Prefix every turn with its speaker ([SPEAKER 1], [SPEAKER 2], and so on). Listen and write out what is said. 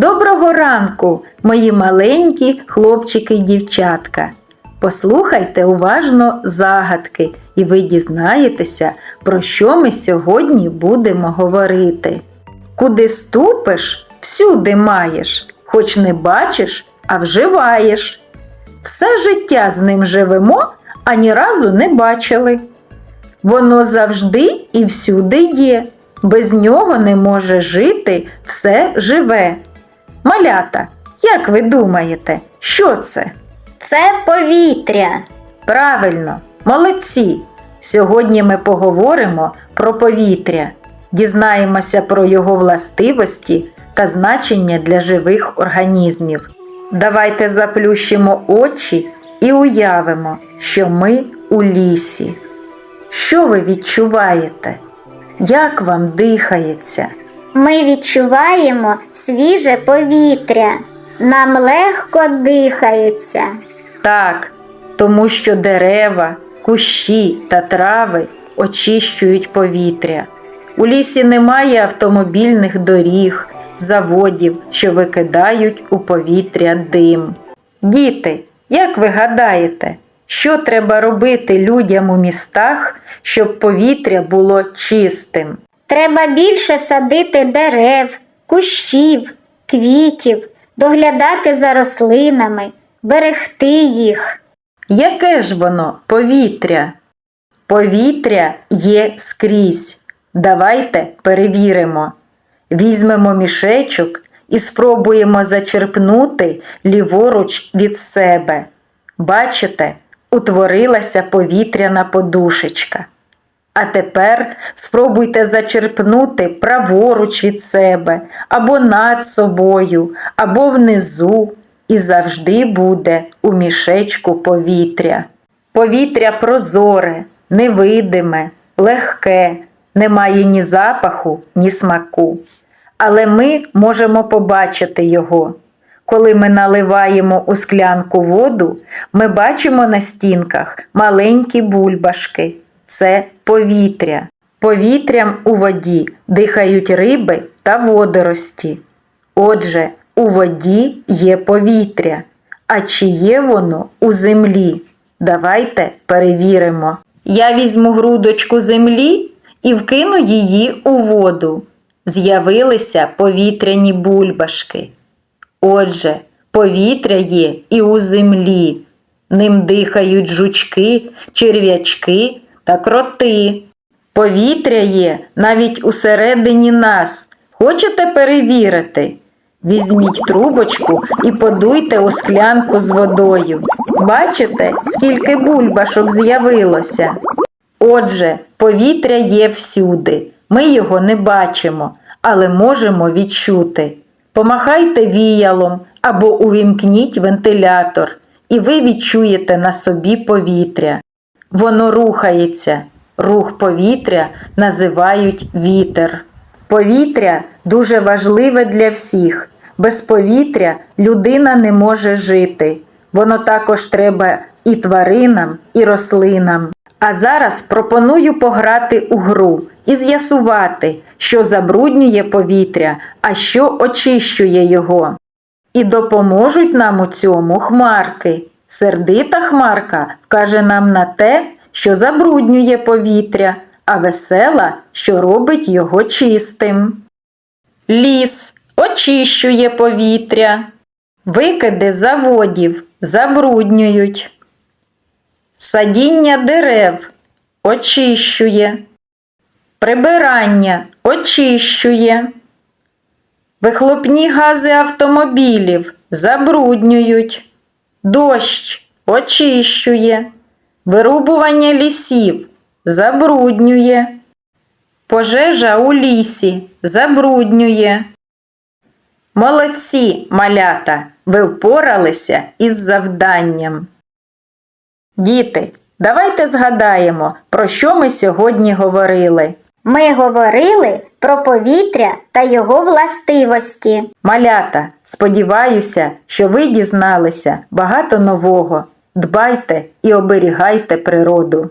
[SPEAKER 1] Доброго ранку, мої маленькі хлопчики й дівчатка. Послухайте уважно загадки, і ви дізнаєтеся, про що ми сьогодні будемо говорити. Куди ступиш, всюди маєш, хоч не бачиш, а вживаєш. Все життя з ним живемо, а ні разу не бачили. Воно завжди і всюди є, без нього не може жити все живе. Малята, як ви думаєте, що це?
[SPEAKER 2] Це повітря.
[SPEAKER 1] Правильно, молодці! Сьогодні ми поговоримо про повітря, дізнаємося про його властивості та значення для живих організмів. Давайте заплющимо очі і уявимо, що ми у лісі. Що ви відчуваєте? Як вам дихається?
[SPEAKER 2] Ми відчуваємо свіже повітря. Нам легко дихається.
[SPEAKER 1] Так, тому що дерева, кущі та трави очищують повітря. У лісі немає автомобільних доріг, заводів, що викидають у повітря дим. Діти, як ви гадаєте, що треба робити людям у містах, щоб повітря було чистим?
[SPEAKER 2] Треба більше садити дерев, кущів, квітів, доглядати за рослинами, берегти їх.
[SPEAKER 1] Яке ж воно повітря? Повітря є скрізь. Давайте перевіримо. Візьмемо мішечок і спробуємо зачерпнути ліворуч від себе. Бачите, утворилася повітряна подушечка. А тепер спробуйте зачерпнути праворуч від себе, або над собою, або внизу, і завжди буде у мішечку повітря. Повітря прозоре, невидиме, легке, не має ні запаху, ні смаку. Але ми можемо побачити його. Коли ми наливаємо у склянку воду, ми бачимо на стінках маленькі бульбашки. Це повітря. Повітрям у воді дихають риби та водорості. Отже, у воді є повітря. А чи є воно у землі? Давайте перевіримо. Я візьму грудочку землі і вкину її у воду. З'явилися повітряні бульбашки. Отже, повітря є і у землі. Ним дихають жучки, черв'ячки та кроти. Повітря є навіть усередині нас. Хочете перевірити? Візьміть трубочку і подуйте у склянку з водою. Бачите, скільки бульбашок з'явилося? Отже, повітря є всюди. Ми його не бачимо, але можемо відчути. Помахайте віялом або увімкніть вентилятор, і ви відчуєте на собі повітря. Воно рухається. Рух повітря називають вітер. Повітря дуже важливе для всіх. Без повітря людина не може жити. Воно також треба і тваринам, і рослинам. А зараз пропоную пограти у гру і з'ясувати, що забруднює повітря, а що очищує його. І допоможуть нам у цьому хмарки. Сердита хмарка каже нам на те, що забруднює повітря, а весела, що робить його чистим. Ліс очищує повітря. Викиди заводів забруднюють. Садіння дерев очищує. Прибирання очищує. Вихлопні гази автомобілів забруднюють. Дощ очищує. Вирубування лісів забруднює. Пожежа у лісі забруднює. Молодці, малята, ви впоралися із завданням. Діти, давайте згадаємо, про що ми сьогодні говорили.
[SPEAKER 2] Ми говорили про повітря та його властивості.
[SPEAKER 1] Малята, сподіваюся, що ви дізналися багато нового. Дбайте і оберігайте природу.